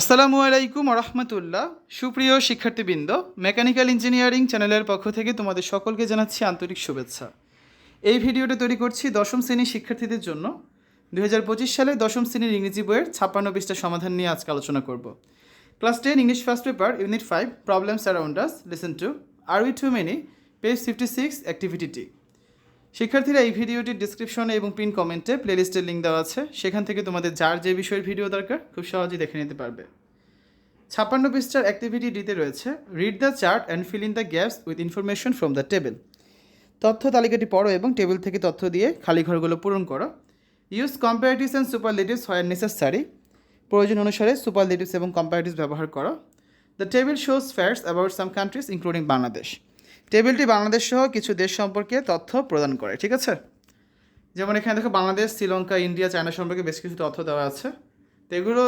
আসসালামু আলাইকুম রহমতুল্লাহ। সুপ্রিয় শিক্ষার্থীবৃন্দ, মেকানিক্যাল ইঞ্জিনিয়ারিং চ্যানেলের পক্ষ থেকে তোমাদের সকলকে জানাচ্ছি আন্তরিক শুভেচ্ছা। এই ভিডিওটা তৈরি করছি দশম শ্রেণির শিক্ষার্থীদের জন্য। দু হাজার পঁচিশ সালে দশম শ্রেণির ইংরেজি বইয়ের ছাপ্পান্ন পৃষ্ঠা সমাধান নিয়ে আজকে আলোচনা করব। Class ten, English first paper, unit five, problems around us, lesson two, are we too many, page fifty six, activity শিক্ষার্থীরা এই ভিডিওটির ডিসক্রিপশনে এবং পিন কমেন্টে প্লেলিস্টের লিঙ্ক দেওয়া আছে। সেখান থেকে তোমাদের যার যে বিষয়ের ভিডিও দরকার, খুব সহজেই দেখে নিতে পারবে। ছাপ্পান্ন পৃষ্ঠার অ্যাক্টিভিটি ডিতে রয়েছে। Read the chart and fill in the gaps with information from the table তথ্য তালিকাটি পড়ো এবং টেবিল থেকে তথ্য দিয়ে খালি ঘরগুলো পূরণ করো। Use comparatives and super superlatives হয় নেসেসারি প্রয়োজন অনুসারে সুপার সুপারলেটিভস এবং কম্পারেটিভস ব্যবহার করো। The table shows facts about some countries including Bangladesh টেবিলটি বাংলাদেশ সহ কিছু দেশ সম্পর্কে তথ্য প্রদান করে, ঠিক আছে? যেমন এখানে দেখো বাংলাদেশ, শ্রীলঙ্কা, ইন্ডিয়া, চায়না সম্পর্কে বেশ কিছু তথ্য দেওয়া আছে। তো এগুলো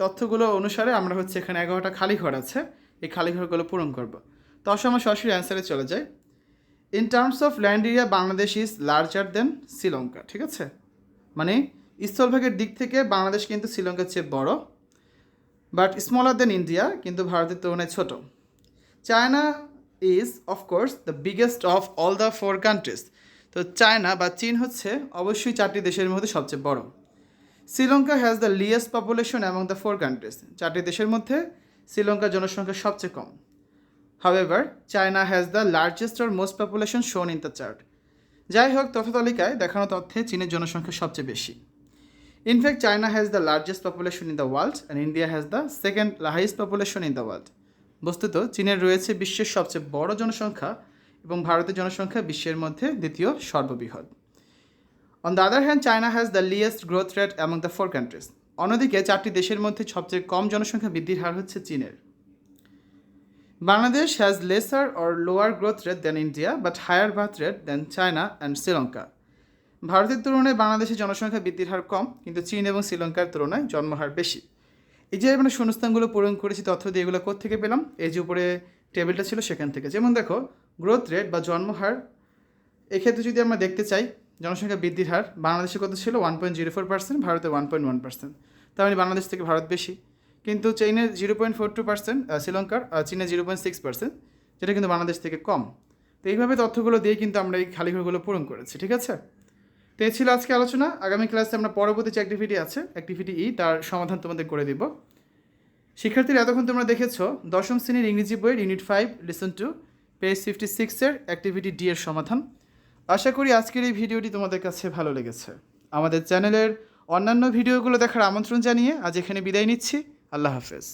তথ্যগুলো অনুসারে আমরা হচ্ছে এখানে এগারোটা খালি ঘর আছে। এই খালি ঘরগুলো পূরণ করব। তো আসলে আমরা সরাসরি অ্যান্সারে চলে যাই। In terms of land area Bangladesh is larger than Sri Lanka ঠিক আছে? মানে স্থলভাগের দিক থেকে বাংলাদেশ কিন্তু শ্রীলঙ্কার চেয়ে বড় বাট স্মলার দেন ইন্ডিয়া কিন্তু ভারতের তুলনায় ছোট। China is of course the biggest of all the four countries তো চায়না বা চীন হচ্ছে অবশ্যই চারটি দেশের মধ্যে সবচেয়ে বড়। Sri Lanka has the least population among the four countries চারটি দেশের মধ্যে শ্রীলঙ্কার জনসংখ্যা সবচেয়ে কম। However China has the largest or most population shown in the chart যাই হোক, তথ্য দেখানো তথ্যে চীনের জনসংখ্যা সবচেয়ে বেশি। In fact China has the largest population in the world and India has the second highest population in the world বস্তুত চীনের রয়েছে বিশ্বের সবচেয়ে বড় জনসংখ্যা এবং ভারতের জনসংখ্যা বিশ্বের মধ্যে দ্বিতীয় সর্ববৃহৎ। On the other hand China has the least growth rate among the four countries অন্যদিকে চারটি দেশের মধ্যে সবচেয়ে কম জনসংখ্যা বৃদ্ধির হার হচ্ছে চীনের। Bangladesh has lesser or lower growth rate than India but higher birth rate than China and Sri Lanka ভারতের তুলনায় বাংলাদেশের জনসংখ্যা বৃদ্ধির হার কম, কিন্তু চীন এবং শ্রীলঙ্কার তুলনায় জন্মহার বেশি। এই যে আমরা শূন্যস্থানগুলো পূরণ করেছি, তথ্য দিয়ে এগুলো কোথেকে পেলাম? এই যে উপরে টেবিলটা ছিল সেখান থেকে। যেমন দেখো গ্রোথ রেট বা জন্মহার এক্ষেত্রে যদি আমরা দেখতে চাই, জনসংখ্যা বৃদ্ধির হার বাংলাদেশে কত ছিল? One point zero four percent ভারতে ওয়ান পয়েন্ট ওয়ান পার্সেন্ট তার মানে বাংলাদেশ থেকে ভারত বেশি। কিন্তু চীনের zero point four two percent শ্রীলঙ্কার চীনের জিরো পয়েন্ট সিক্স পার্সেন্ট যেটা কিন্তু বাংলাদেশ থেকে কম। তো এইভাবে তথ্যগুলো দিয়ে কিন্তু আমরা এই খালি ঘরগুলো পূরণ করেছি, ঠিক আছে? তো ছিল আজকে আলোচনা। আগামী ক্লাসে আমরা পরবর্তী যে অ্যাক্টিভিটি আছে অ্যাক্টিভিটি ই তার সমাধান তোমাদের করে দিব। শিক্ষার্থীরা, এতক্ষণ তোমরা দেখেছ, দশম শ্রেণির ইংরেজি বইয়ের unit five lesson two page fifty সিক্সের অ্যাক্টিভিটি ডি এর সমাধান। আশা করি আজকের এই ভিডিওটি তোমাদের কাছে ভালো লেগেছে। আমাদের চ্যানেলের অন্যান্য ভিডিওগুলো দেখার আমন্ত্রণ জানিয়ে আজ এখানে বিদায় নিচ্ছি। আল্লাহ হাফেজ।